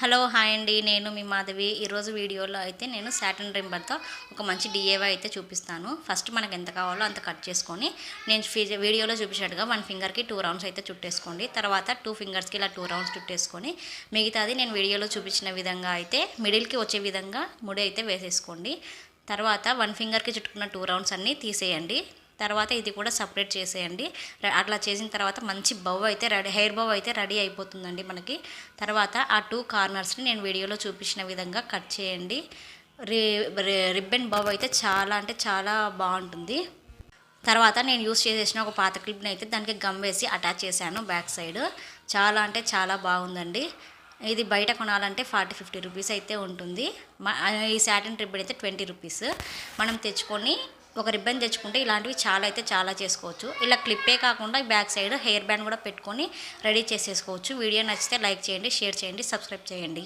Hello hi అండి. నేను మీ మాధవి. ఈరోజు వీడియోలో అయితే నేను శాటన్ రింబర్తో ఒక మంచి డిఏవై అయితే చూపిస్తాను. ఫస్ట్ మనకు ఎంత కావాలో అంత కట్ చేసుకొని నేను వీడియోలో చూపించినట్టుగా వన్ ఫింగర్కి టూ రౌండ్స్ అయితే చుట్టేసుకోండి. తర్వాత టూ ఫింగర్స్కి ఇలా టూ రౌండ్స్ చుట్టేసుకొని మిగతాది నేను వీడియోలో చూపించిన విధంగా అయితే మిడిల్కి వచ్చే విధంగా ముడి అయితే వేసేసుకోండి. తర్వాత వన్ ఫింగర్కి చుట్టుకున్న టూ రౌండ్స్ అన్నీ తీసేయండి. తర్వాత ఇది కూడా సపరేట్ చేసేయండి. అట్లా చేసిన తర్వాత మంచి బవ్ అయితే రెడీ హెయిర్ బవ్ అయితే రెడీ అయిపోతుందండి మనకి. తర్వాత ఆ టూ కార్నర్స్ని నేను వీడియోలో చూపించిన విధంగా కట్ చేయండి. రి రిబ్బన్ బవ్ అయితే చాలా అంటే చాలా బాగుంటుంది. తర్వాత నేను యూస్ చేసేసిన ఒక పాత క్లిప్ని అయితే దానికి గమ్ వేసి అటాచ్ చేశాను బ్యాక్ సైడ్. చాలా అంటే చాలా బాగుందండి. ఇది బయట కొనాలంటే ఫార్టీ ఫిఫ్టీ రూపీస్ అయితే ఉంటుంది. ఈ సాటిన్ రిబ్బన్ అయితే ట్వంటీ రూపీస్. మనం తెచ్చుకొని ఒక రిబ్బన్ తెచ్చుకుంటే ఇలాంటివి చాలా అయితే చాలా చేసుకోవచ్చు. ఇలా క్లిప్పే కాకుండా బ్యాక్ సైడ్ హెయిర్ బ్యాండ్ కూడా పెట్టుకొని రెడీ చేసేసుకోవచ్చు. వీడియో నచ్చితే లైక్ చేయండి షేర్ చేయండి సబ్స్క్రైబ్ చేయండి.